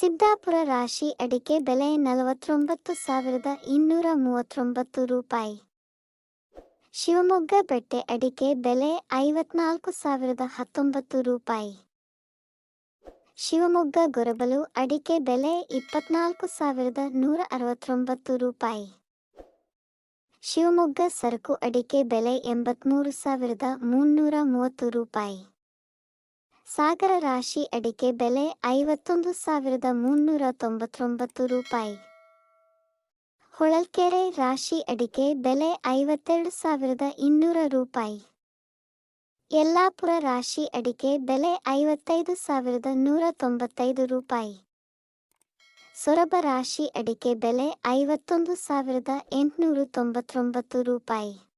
ಸಿದ್ದಾಪುರ ರಾಶಿ ಅಡಿಕೆ ಬೆಲೆ ನಲವತ್ತೊಂಬತ್ತು ಸಾವಿರದ ಇನ್ನೂರ ಮೂವತ್ತೊಂಬತ್ತು ರೂಪಾಯಿ. ಶಿವಮೊಗ್ಗ ಬೆಟ್ಟೆ ಅಡಿಕೆ ಬೆಲೆ ಐವತ್ನಾಲ್ಕು ಸಾವಿರದ ಹತ್ತೊಂಬತ್ತು ರೂಪಾಯಿ. ಶಿವಮೊಗ್ಗ ಗೊರಬಲು ಅಡಿಕೆ ಬೆಲೆ ಇಪ್ಪತ್ನಾಲ್ಕು ಸಾವಿರದ ನೂರ ಅರವತ್ತೊಂಬತ್ತು ರೂಪಾಯಿ. ಶಿವಮೊಗ್ಗ ಸರಕು ಅಡಿಕೆ ಬೆಲೆ ಎಂಬತ್ಮೂರು ಸಾವಿರದ ಮುನ್ನೂರ ಮೂವತ್ತು ರೂಪಾಯಿ. ಸಾಗರ ರಾಶಿ ಅಡಿಕೆ ಬೆಲೆ ಐವತ್ತೊಂದು ಸಾವಿರದ ಮುನ್ನೂರ ತೊಂಬತ್ತೊಂಬತ್ತು ರೂಪಾಯಿ. ಹೊಳಲ್ಕೆರೆ ರಾಶಿ ಅಡಿಕೆ ಬೆಲೆ ಐವತ್ತೆರಡು ಸಾವಿರದ ಇನ್ನೂರ ರೂಪಾಯಿ. ಯಲ್ಲಾಪುರ ರಾಶಿ ಅಡಿಕೆ ಬೆಲೆ ಐವತ್ತೈದು ಸಾವಿರದ ನೂರ ತೊಂಬತ್ತೈದು ರೂಪಾಯಿ. ಸೊರಬ ರಾಶಿ ಅಡಿಕೆ ಬೆಲೆ ಐವತ್ತೊಂದು ಸಾವಿರದ ಎಂಟುನೂರು ತೊಂಬತ್ತೊಂಬತ್ತು ರೂಪಾಯಿ.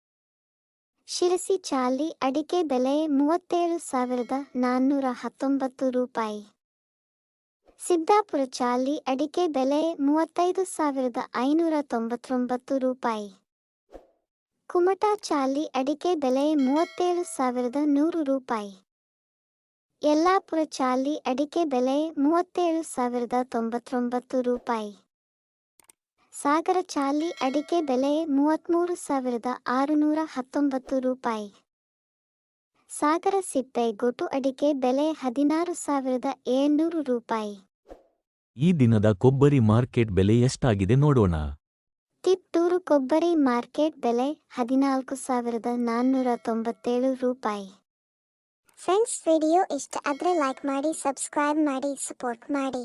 ಶಿರಸಿ ಚಾಲಿ ಅಡಿಕೆ ಬೆಲೆ ಮೂವತ್ತೇಳು ಸಾವಿರದ ನಾನ್ನೂರ ಹತ್ತೊಂಬತ್ತು ರೂಪಾಯಿ. ಸಿದ್ದಾಪುರ ಚಾಲಿ ಅಡಿಕೆ ಬೆಲೆ ಮೂವತ್ತೈದು ಸಾವಿರದ ಐನೂರ ತೊಂಬತ್ತೊಂಬತ್ತು ರೂಪಾಯಿ. ಕುಮಟಾ ಚಾಲಿ ಅಡಿಕೆ ಬೆಲೆ ಮೂವತ್ತೇಳು ಸಾವಿರದ ನೂರು ರೂಪಾಯಿ. ಯಲ್ಲಾಪುರ ಚಾಲಿ ಅಡಿಕೆ ಬೆಲೆ ಮೂವತ್ತೇಳು ಸಾವಿರದ ತೊಂಬತ್ತೊಂಬತ್ತು ರೂಪಾಯಿ. ಸಾಗರ ಚಾಲಿ ಅಡಿಕೆ ಬೆಲೆ ಮೂವತ್ತ್ಮೂರು ಸಾವಿರದ ಆರುನೂರ ಹತ್ತೊಂಬತ್ತು ರೂಪಾಯಿ. ಸಾಗರ ಸಿಪ್ಪೆ ಗೊಟು ಅಡಿಕೆ ಬೆಲೆ ಹದಿನಾರು ಸಾವಿರದ ಏಳ್ನೂರು ರೂಪಾಯಿ. ಈ ದಿನದ ಕೊಬ್ಬರಿ ಮಾರ್ಕೆಟ್ ಬೆಲೆ ಎಷ್ಟಾಗಿದೆ ನೋಡೋಣ. ತಿಪ್ಟೂರು ಕೊಬ್ಬರಿ ಮಾರ್ಕೆಟ್ ಬೆಲೆ ಹದಿನಾಲ್ಕು ಸಾವಿರದ ನಾನ್ನೂರ ತೊಂಬತ್ತೇಳು ರೂಪಾಯಿ. ಫ್ರೆಂಡ್ಸ್ ವಿಡಿಯೋ ಇಷ್ಟ ಆದರೆ ಲೈಕ್ ಮಾಡಿ ಸಬ್ಸ್ಕ್ರೈಬ್ ಮಾಡಿ ಸಪೋರ್ಟ್ ಮಾಡಿ.